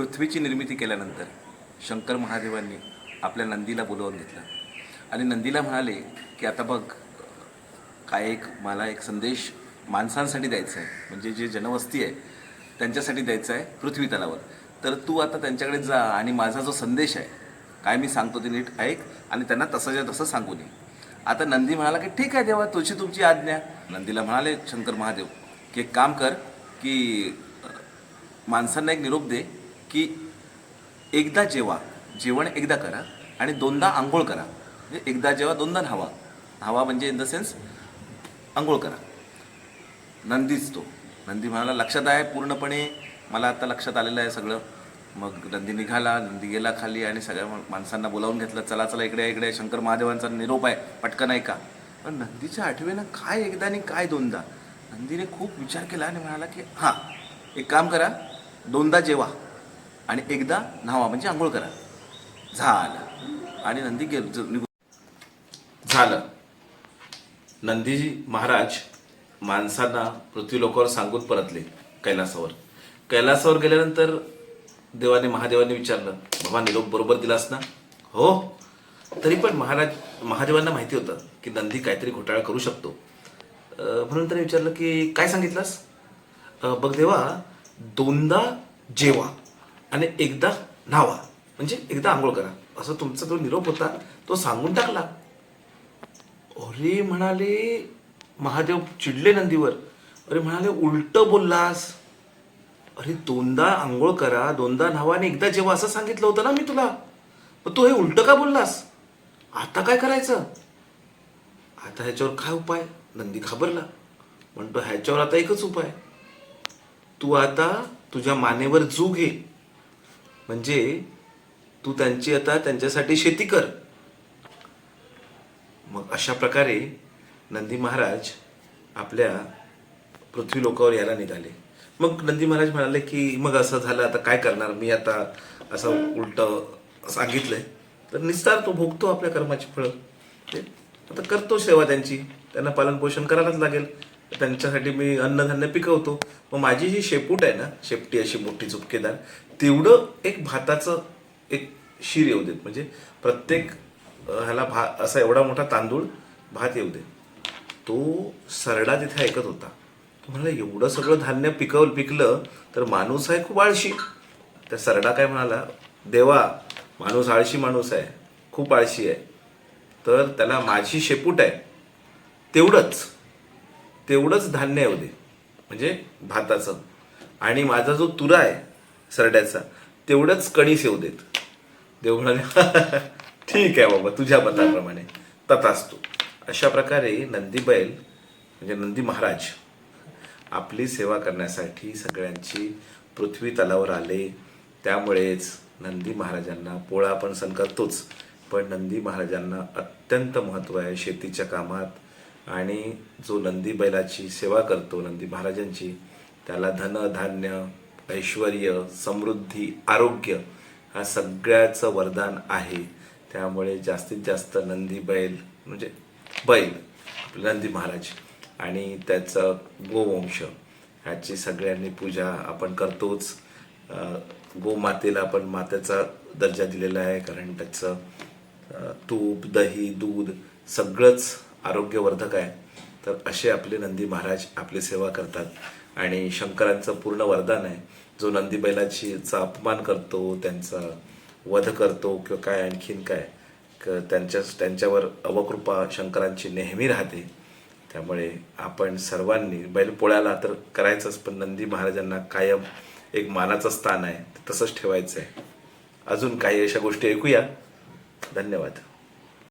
पृथ्वीची निर्मिती केल्यानंतर शंकर महादेवांनी आपल्या नंदीला बोलवून घेतलं. आणि नंदीला म्हणाले की आता बघ काय एक मला एक संदेश माणसांसाठी द्यायचा आहे म्हणजे जे जनवस्ती आहे त्यांच्यासाठी द्यायचा आहे पृथ्वी तलावर. तर तू आता त्यांच्याकडे जा आणि माझा जो संदेश आहे काय मी सांगतो ते नीट ऐक आणि त्यांना तसंच्या तसं सांगू नये आता नंदी म्हणाला की ठीक आहे देवा तुझी तुमची आज्ञा. नंदीला म्हणाले शंकर महादेव की एक काम कर की माणसांना एक निरोप दे की एकदा जेवा जेवण एकदा करा आणि दोनदा आंघोळ करा. म्हणजे एकदा जेवा दोनदा न्हावा. न्हावा म्हणजे इन द सेन्स आंघोळ करा. नंदीच तो. नंदी म्हणाला लक्षात आहे पूर्णपणे. मला आता लक्षात आलेलं आहे सगळं. मग नंदी निघाला नंदी गेला खाली आणि सगळ्या माणसांना बोलावून घेतलं चला चला इकडे इकडे शंकर महादेवांचा निरोप आहे. पटकन ऐका. पण नंदीच्या आठवेनं काय एकदा आणि काय दोनदा? नंदीने खूप विचार केला आणि म्हणाला की हां एक काम करा. दोनदा जेवा. आणि एकदा न्हावा म्हणजे आंघोळ करा. झालं. आणि नंदी गेलो निघून झालं. नंदीजी महाराज माणसांना पृथ्वी लोकावर सांगून परतले कैलासावर. कैलासावर गेल्यानंतर देवाने महादेवाने विचारलं बाबा निरोप बरोबर दिलास ना? हो. तरी पण महाराज महादेवांना माहिती होतं की नंदी काहीतरी घोटाळा करू शकतो. म्हणून त्याने विचारलं की काय सांगितलंस? बघ देवा दोनदा जेवा. आणि एकदा न्हावा. म्हणजे एकदा आंघोळ करा. असं तुमचा जो निरोप होता तो सांगून टाकला. अरे म्हणाले महादेव चिडले नंदीवर. अरे म्हणाले उलट बोललास. अरे दोनदा आंघोळ करा दोनदा न्हावा आणि एकदा जेव्हा असं सांगितलं होतं ना मी तुला पण तू हे उलट का बोललास? आता काय करायचं? आता ह्याच्यावर काय उपाय? नंदी घाबरला. म्हणतो ह्याच्यावर आता एकच उपाय. तू आता तुझ्या मानेवर जू घे. म्हणजे तू त्यांची आता त्यांच्यासाठी शेती कर. मग अशा प्रकारे नंदी महाराज आपल्या पृथ्वी लोकावर यायला निघाले. मग नंदी महाराज म्हणाले की मग असं झालं आता काय करणार? मी आता असं उलट सांगितलंय. तर निस्तार तो भोगतो आपल्या कर्माची फळं. ते आता करतो सेवा त्यांची. त्यांना पालनपोषण करायलाच लागेल. त्यांच्यासाठी मी अन्नधान्य पिकवतो. मग माझी जी शेपूट आहे ना शेपटी अशी मोठी झुपकेदार तेवढं एक भाताचं एक शीर येऊ देत. म्हणजे प्रत्येक ह्याला भा असा एवढा मोठा तांदूळ भात येऊ दे तो सरडा तिथे ऐकत होता. तो म्हणाला एवढं सगळं धान्य पिकवलं पिकलं तर माणूस आहे खूप आळशी. त्या सरडा काय म्हणाला देवा माणूस आळशी माणूस आहे खूप आळशी आहे. तर त्याला माझी शेपूट आहे. तेवढंच. तेवढंच धान्य येऊ दे. म्हणजे भाताचं. आणि माझा जो तुरा आहे सरड्याचा तेवढंच कणीस येऊ देत. देव म्हणाले ठीक आहे बाबा तुझ्या मताप्रमाणे. तथाच तू अशा प्रकारे नंदी बैल म्हणजे नंदी महाराज आपली सेवा करण्यासाठी सगळ्यांची पृथ्वी तलावर आले. त्यामुळेच नंदी महाराजांना पोळा आपण सण करतोच. पण नंदी महाराजांना अत्यंत महत्त्व आहे शेतीच्या कामात. आणि जो नंदी बैलाची सेवा करतो नंदी महाराजांची त्याला धन धान्य ऐश्वर समृद्धी आरोग्य हा सगळ्याचं वरदान आहे. त्यामुळे जास्तीत जास्त नंदी बैल म्हणजे बैल नंदी महाराज आणि त्याचं गोवंश ह्याची सगळ्यांनी पूजा आपण करतोच. गोमातेला आपण मातेचा दर्जा दिलेला आहे कारण त्याचं तूप दही दूध सगळंच आरोग्यवर्धक आहे तर असे आपले नंदी महाराज आपली सेवा करतात. आणि शंकरांचं पूर्ण वरदान आहे जो नंदी बैलाचीचा अपमान करतो त्यांचा वध करतो किंवा काय आणखीन काय क त्यांच्या त्यांच्यावर अवकृपा शंकरांची नेहमी राहते. त्यामुळे आपण सर्वांनी बैलपोळ्याला तर करायचंच पण नंदी महाराजांना कायम एक मानाचं स्थान आहे ते तसंच ठेवायचं आहे अजून काही अशा गोष्टी ऐकूया. धन्यवाद.